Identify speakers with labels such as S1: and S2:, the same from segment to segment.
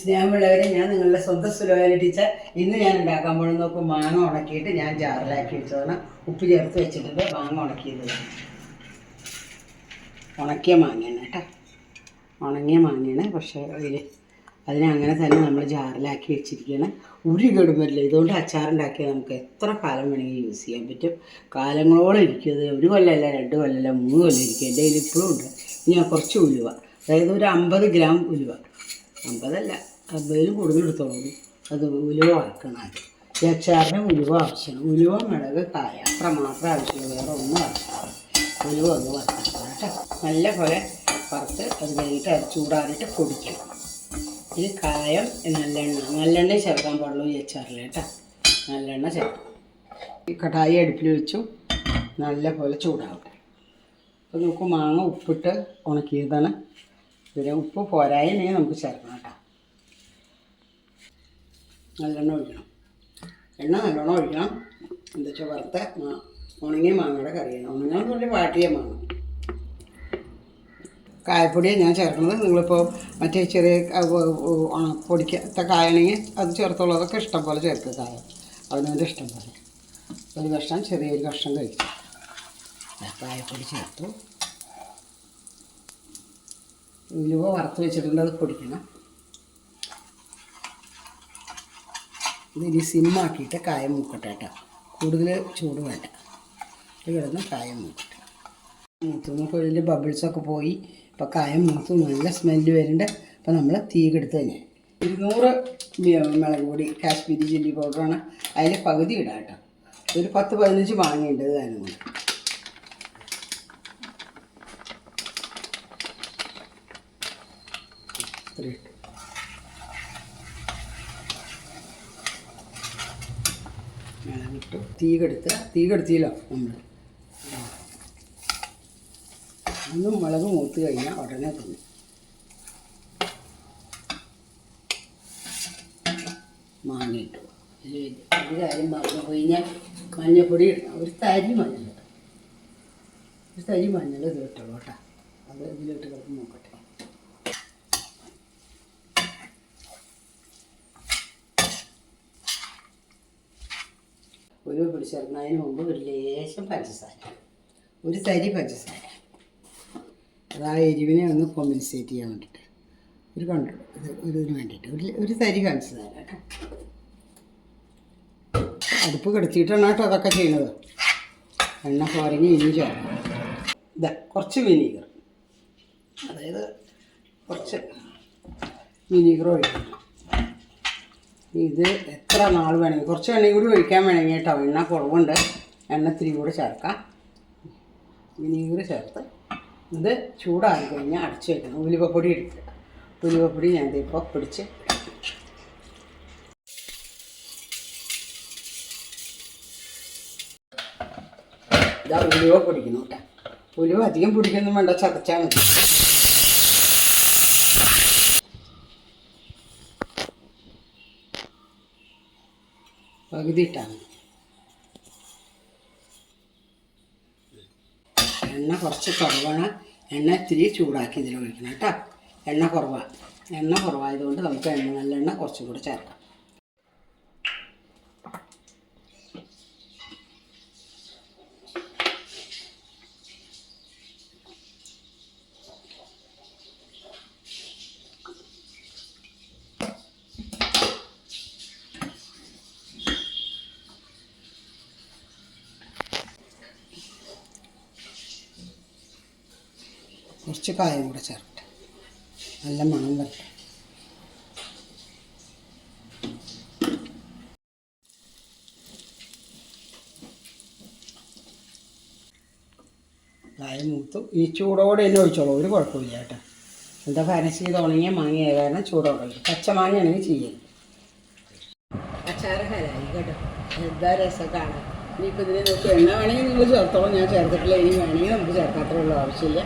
S1: സ്നേഹമുള്ളവരെ ഞാൻ നിങ്ങളുടെ സ്വന്തം സുലോചന ടീച്ചർ ഇന്ന് ഞാൻ ഉണ്ടാക്കാൻ പോകുന്ന നോക്കും മാങ്ങ ഉണക്കിയിട്ട് ഞാൻ ജാറിലാക്കി വെച്ചതാണ് ഉപ്പ് ചേർത്ത് വെച്ചിട്ടുണ്ട് മാങ്ങ ഉണക്കിയത്. ഉണക്കിയ മാങ്ങയാണ് കേട്ടോ. ഉണങ്ങിയ മാങ്ങയാണ്. പക്ഷേ അതിനെ അങ്ങനെ തന്നെ നമ്മൾ ജാറിലാക്കി വെച്ചിരിക്കുകയാണ് ഒരു ഗഡുമല്ല ഇതുകൊണ്ട് അച്ചാറുണ്ടാക്കിയാൽ നമുക്ക് എത്ര കാലം വേണമെങ്കിൽ യൂസ് ചെയ്യാൻ പറ്റും. കാലങ്ങളോളം ഇരിക്കും ഒരു കൊല്ലമല്ല രണ്ട് കൊല്ലമല്ല മൂന്ന് കൊല്ലം ഇരിക്കും. എന്റെ കയ്യിൽ ഇപ്പോഴും ഉണ്ട്. ഇനി കുറച്ച് ഉലുവ. അതായത് ഒരു അമ്പത് ഗ്രാം ഉലുവ. അമ്പതല്ല. അമ്പതിൽ കൂടുതൽ എടുത്തോളൂ അത് ഉലുവ വറക്കണം ആദ്യം. ഉലുവ ആവശ്യമാണ്. ഉലുവ മിളക് കായ അത്ര മാത്രം ആവശ്യമുള്ളൂ. വേറെ ഒന്നും ആവശ്യമില്ല ഉലുവ ഒന്ന് വറക്കണം കേട്ടോ. നല്ല പോലെ വറുത്ത് അത് കഴിഞ്ഞിട്ട് അത് ചൂടാറിയിട്ട് പൊടിക്കണം ഇത് കായം നല്ലെണ്ണ. നല്ലെണ്ണ ചേർക്കാൻ പാടുള്ളൂ ഈ അച്ചാറിൽ കേട്ടോ. നല്ലെണ്ണ ചേർക്കും. ഈ കടായി അടുപ്പിൽ വെച്ചു. നല്ല പോലെ ചൂടാവട്ടെ. അപ്പോൾ നമുക്ക് മാങ്ങ ഉപ്പിട്ട് ഉണക്കിയതാണ്. പിന്നെ ഉപ്പ് പോരായ നമുക്ക് ചേർക്കണം നല്ലെണ്ണ ഒഴിക്കണം. എണ്ണ നല്ലോണം ഒഴിക്കണം. എന്താ വെച്ചാൽ വറുത്ത ഉണങ്ങിയ മാങ്ങയുടെ കറിയാണ്. ഉണങ്ങാന്ന് പറഞ്ഞാൽ വാട്ടിയ മാങ്ങ. കായപ്പൊടിയാണ് ഞാൻ ചേർക്കുന്നത്. നിങ്ങളിപ്പോൾ മറ്റേ ചെറിയ പൊടിക്കാത്ത കായാണെങ്കിൽ അത് ചേർത്തോളൂ അതൊക്കെ ഇഷ്ടം പോലെ ചേർക്കുക കായ. അവനവന്റെ ഇഷ്ടം പോലെ. ഒരു കഷ്ണം ചെറിയൊരു കഷ്ണം കഴിച്ചു കായപ്പൊടി ചേർത്തു. ഉലുവ വറുത്ത് വെച്ചിട്ടുണ്ട്. അത് പൊടിക്കണം. ഇതിനി സിമ്മാക്കിയിട്ട് കായം മൂക്കട്ടെ കേട്ടോ. കൂടുതൽ ചൂട് വേണ്ട. കിടന്ന് കായം മൂക്കട്ടെ. മൂത്തു നോക്കുമ്പോൾ ഇതിന്റെ ബബിൾസൊക്കെ പോയി. ഇപ്പം കായം മൂത്തു നല്ല സ്മെല്ല് വരുന്നുണ്ട്. അപ്പോൾ നമ്മൾ തീ കെടുത്ത് തന്നെ. ഇരുന്നൂറ് മുളക് പൊടി കാശ്മീരി ചില്ലി പൗഡറാണ് അതിൽ പകുതി ഇടാം കേട്ടോ. ഒരു പത്ത് പതിനഞ്ച് വാങ്ങിയിട്ടുണ്ട് അതിന് കൊണ്ട് ഇത്രയും മുളകിട്ടു തീ കെടുത്ത് തീ കെടുത്തില്ല നമ്മൾ ഒന്നും മുളക് മൂത്ത് കഴിഞ്ഞാൽ ഉടനെ തിന്നു. മാങ്ങ ഇട്ടു. ഒരു കാര്യം പറഞ്ഞു കഴിഞ്ഞാൽ മഞ്ഞപ്പൊടി ഇടണം. ഒരു തരി മഞ്ഞൾ. ഒരു തരി മഞ്ഞൾ ഇത് ഇട്ടുള്ളൂ കേട്ടോ. അത് ഇതിലിട്ട് കിടന്ന് നോക്കട്ടെ. ഒരു പിടിച്ചേർക്കുന്നതിന് മുമ്പ് ഒരു ലേശം പഞ്ചസാര. ഒരു തരി പഞ്ചസാര. അത് ആ എരിവിനെ ഒന്ന് കോമ്പൻസേറ്റ് ചെയ്യാൻ വേണ്ടിയിട്ട് ഒരു കണ്ടു? ഇത് ഒരു വേണ്ടിയിട്ട് ഒരു ഒരു തരി പഞ്ചസാര കേട്ടോ. അടുപ്പ് കിടത്തിയിട്ടാണ് കേട്ടോ അതൊക്കെ ചെയ്യുന്നത്. എണ്ണ പോരങ്ങി ഇനി ചേർക്കണം ഇതാ കുറച്ച് വിനീഗർ. അതായത് കുറച്ച് വിനീഗർ ഒഴിക്കണം. ഇത് എത്ര നാൾ വേണമെങ്കിൽ കുറച്ച് എണ്ണയും കൂടി ഒഴിക്കാൻ വേണമെങ്കിൽ കേട്ടോ. എണ്ണ കുറവുണ്ട്. എണ്ണ ഇത്തിരി കൂടെ ചേർക്കാം. വിനീഗർ ചേർത്ത് ഇത് ചൂടാറി കഴിഞ്ഞാൽ അടച്ച് വെക്കണം. ഉലുവപ്പൊടി എടുക്കുക ഉലുവപ്പൊടി ഞാൻ ഇപ്പോൾ പിടിച്ച് ഇതാ ഉലുവ പൊടിക്കണം കേട്ടോ. ഉലുവ അധികം പൊടിക്കൊന്നും വേണ്ട ചതച്ചാൽ മതി. പകുതി ഇട്ടാണ് എണ്ണ കുറച്ച് കുറവാണ്. എണ്ണ ഇത്തിരി ചൂടാക്കി ഇതിൽ ഒഴിക്കണം കേട്ടോ. എണ്ണ കുറവാണ് എണ്ണ കുറവായതുകൊണ്ട് നമുക്ക് എണ്ണ നല്ലെണ്ണ കുറച്ചും കൂടെ ചേർക്കാം. കുറച്ച് കായം കൂടെ ചേർക്കട്ടെ. നല്ല മണം വരട്ടെ. കായം മൂത്തു ഈ ചൂടോടെ തന്നെ ഒഴിച്ചോളൂ. ഒരു കുഴപ്പമില്ല കേട്ടോ. എന്താ ഫാനസി ചെയ്ത് ഉണങ്ങിയ മാങ്ങയായ കാരണം ചൂടോടെ. ഒഴിക്കും പച്ച മാങ്ങയാണെങ്കിൽ ചെയ്യരുത്. അച്ചാറഹരായി കേട്ടോ. എന്താ രസം കാണാൻ? ഇനിയിപ്പോൾ ഇതിനെ നോക്കി എണ്ണ വേണമെങ്കിൽ നിങ്ങൾ ചേർത്തോളം. ഞാൻ ചേർത്തിട്ടില്ല ഇനി വേണമെങ്കിൽ നമുക്ക് ചേർക്കാത്തുള്ള ആവശ്യമില്ല.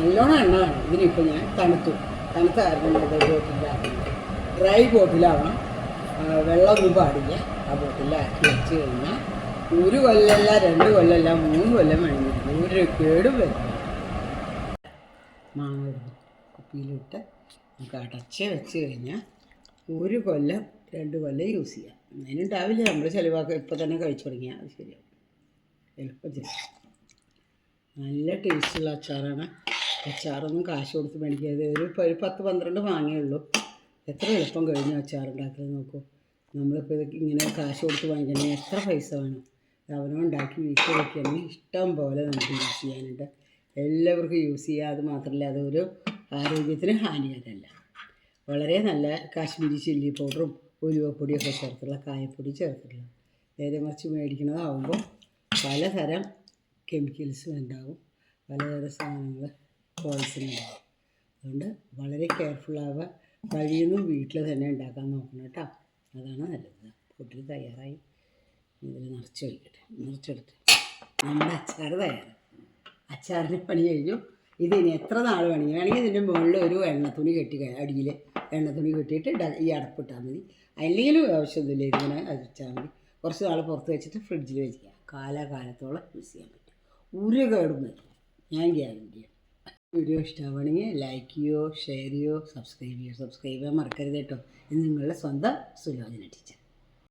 S1: നല്ലോണം എണ്ണ വേണം. ഇതിനിപ്പോൾ ഞാൻ തണുത്തു. തണുത്ത കാരണം ഡ്രൈ ബോട്ടിലാക്കണം ഡ്രൈ ബോട്ടിലാവണം. വെള്ളമൊന്നും പാടില്ല. ആ ബോട്ടിലാക്കി വെച്ച് കഴിഞ്ഞാൽ ഒരു കൊല്ലമല്ല രണ്ട് കൊല്ലമല്ല മൂന്ന് കൊല്ലം വേണമെങ്കിൽ ഒരു കേടും വരും മാങ്ങ കുപ്പിയിലിട്ട് നമുക്ക് അടച്ച് വെച്ച് കഴിഞ്ഞാൽ ഒരു കൊല്ലം രണ്ട് കൊല്ലം യൂസ് ചെയ്യാം. അതിനുണ്ടാവില്ല നമ്മൾ ചിലവാക്കുക ഇപ്പോൾ തന്നെ കഴിച്ചു തുടങ്ങിയാൽ അത് എളുപ്പത്തിൽ നല്ല ടേസ്റ്റുള്ള അച്ചാറാണ്. അച്ചാറൊന്നും കാശ് കൊടുത്ത് മേടിക്കാതെ ഒരു ഒരു പത്ത് പന്ത്രണ്ട് വാങ്ങിയുള്ളൂ എത്ര എളുപ്പം കഴിഞ്ഞു അച്ചാറുണ്ടാക്കുന്നത് നോക്കൂ. നമ്മളിപ്പോൾ ഇങ്ങനെ കാശ് കൊടുത്ത് വാങ്ങിക്കണമെങ്കിൽ എത്ര പൈസ വേണം? അവനോ ഉണ്ടാക്കി വീട്ടിൽ വയ്ക്കണമെങ്കിൽ ഇഷ്ടം പോലെ നമുക്ക് യൂസ് ചെയ്യാനുണ്ട്. എല്ലാവർക്കും യൂസ് ചെയ്യുക അത് മാത്രമല്ല അതൊരു ആരോഗ്യത്തിന് ഹാനികരമല്ല. വളരെ നല്ല കാശ്മീരി ചില്ലി പൗഡറും ഉലുവപ്പൊടിയൊക്കെ ചേർത്തുള്ള കായപ്പൊടി ചേർത്തിട്ടുള്ള. നേരെ മറിച്ച് മേടിക്കുന്നതാവുമ്പോൾ പലതരം കെമിക്കൽസും ഉണ്ടാവും. പലതരം സാധനങ്ങൾ പോയിസൺ അതുകൊണ്ട് വളരെ കെയർഫുള്ളാവുക കഴിയുന്നു വീട്ടിൽ തന്നെ ഉണ്ടാക്കാൻ നോക്കണം കേട്ടോ. അതാണ് നല്ലത്. ഫുഡിൽ തയ്യാറായി. ഇതിൽ നിറച്ച് വയ്ക്കട്ടെ നിറച്ചെടുത്ത് നമ്മുടെ അച്ചാർ തയ്യാറായി. അച്ചാറിന് പണി കഴിഞ്ഞു. ഇത് ഇനി എത്ര നാൾ വേണമെങ്കിൽ വേണമെങ്കിൽ ഇതിന്റെ മുകളിൽ ഒരു എണ്ണ തുണി കെട്ടി അടിയിൽ എണ്ണ തുണി കെട്ടിയിട്ട് ഈ അടപ്പിട്ടാൽ മതി. അല്ലെങ്കിലും ആവശ്യമൊന്നുമില്ല ഇതിങ്ങനെ അടിച്ചാൽ മതി. കുറച്ച് നാൾ പുറത്ത് വെച്ചിട്ട് ഫ്രിഡ്ജിൽ വെച്ചിരിക്കുക. കാലാകാലത്തോളം യൂസ് ചെയ്യാൻ പറ്റും. ഒരു കേടും വരും ഞാൻ ഗ്യാരണ്ടി വീഡിയോ ഇഷ്ടമാണെങ്കിൽ ലൈക്ക് ചെയ്യോ ഷെയർ ചെയ്യോ സബ്സ്ക്രൈബ് ചെയ്യോ. സബ്സ്ക്രൈബ് ചെയ്യാൻ മറക്കരുത് കേട്ടോ. ഇത് നിങ്ങളുടെ സ്വന്തം സുലോചന ടീച്ചർ.